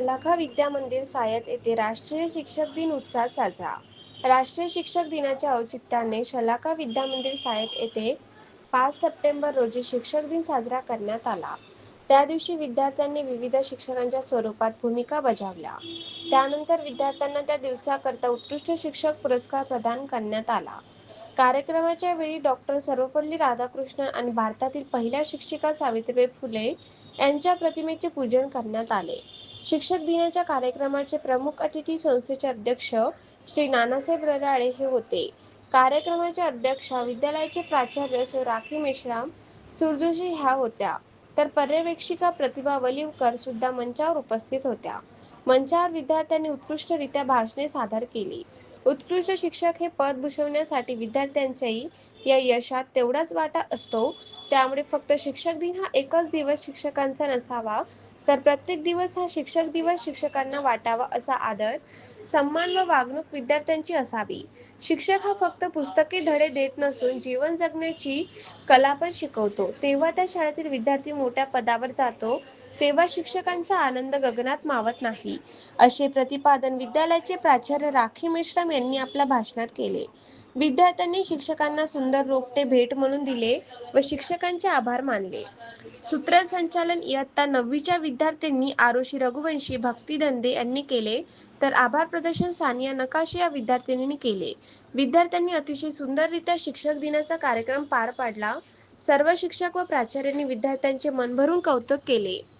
शलाखा विद्या मंदिर सायत येथे राष्ट्रीय शिक्षक दिन उत्साहात साजरा. राष्ट्रीय शिक्षक दिनाच्या औचित्याने शलाका विद्या मंदिर सायत येथे पाच सप्टेंबर रोजी शिक्षक दिन साजरा करण्यात आला. त्या दिवशी विद्यार्थ्यांनी विविध शिक्षकांच्या स्वरूपात भूमिका बजावल्या. त्यानंतर विद्यार्थ्यांना त्या दिवसाकरता उत्कृष्ट शिक्षक पुरस्कार प्रदान करण्यात आला. कार्यक्रमाच्या वेळी डॉक्टर सर्वपल्ली राधाकृष्णन आणि भारतातील पहिल्या शिक्षिका सावित्रीबाई फुले यांच्या प्रतिमेचे पूजन करण्यात आले. शिक्षक दिनाच्या कार्यक्रमाचे प्रमुख अतिथी संस्थेचे अध्यक्ष श्री नानासाहेब रराळे हे होते. कार्यक्रमाच्या अध्यक्षा विद्यालयाचे प्राचार्य श्री राखी मेश्राम सुरजोशी ह्या होत्या. तर पर्यवेक्षिका प्रतिभा वलिवकर सुद्धा मंचावर उपस्थित होत्या. मंचावर विद्यार्थ्यांनी उत्कृष्टरित्या भाषणे सादर केली. उत्कृष्ट शिक्षक हे पद भूषवण्यासाठी विद्यार्थ्यांच्याही या यशात तेवढाच वाटा असतो. त्यामुळे फक्त शिक्षक दिन हा एकच दिवस शिक्षकांचा नसावा. तर प्रत्येक दिवस हा शिक्षक दिवस शिक्षकांना वाटावा असा आदर सन्मान व वागणूक विद्यार्थ्यांची असावी. शिक्षक हा फक्त पुस्तके धडे देत नसून जीवन जगण्याची कला पण शिकवतो. तेव्हा त्या शाळेतील विद्यार्थी मोठ्या पदावर जातो तेव्हा शिक्षकांचा आनंद गगनात मावत नाही. असे प्रतिपादन विद्यालयाचे प्राचार्य राखी मेश्राम यांनी आपल्या भाषणात केले. विद्यार्थ्यांनी शिक्षकांना सुंदर रोपटे भेट म्हणून दिले व शिक्षकांचे आभार मानले. सूत्रसंचालन इयत्ता नववीच्या विद्यार्थ्यांनी आरोशी रघुवंशी भक्ती दंदे यांनी केले तर आभार प्रदर्शन सानिया नकाशे या विद्यार्थिनींनी केले. विद्यार्थ्यांनी अतिशय सुंदररित्या शिक्षक दिनाचा कार्यक्रम पार पाडला. सर्व शिक्षक व प्राचार्यांनी विद्यार्थ्यांचे मनभरून कौतुक केले.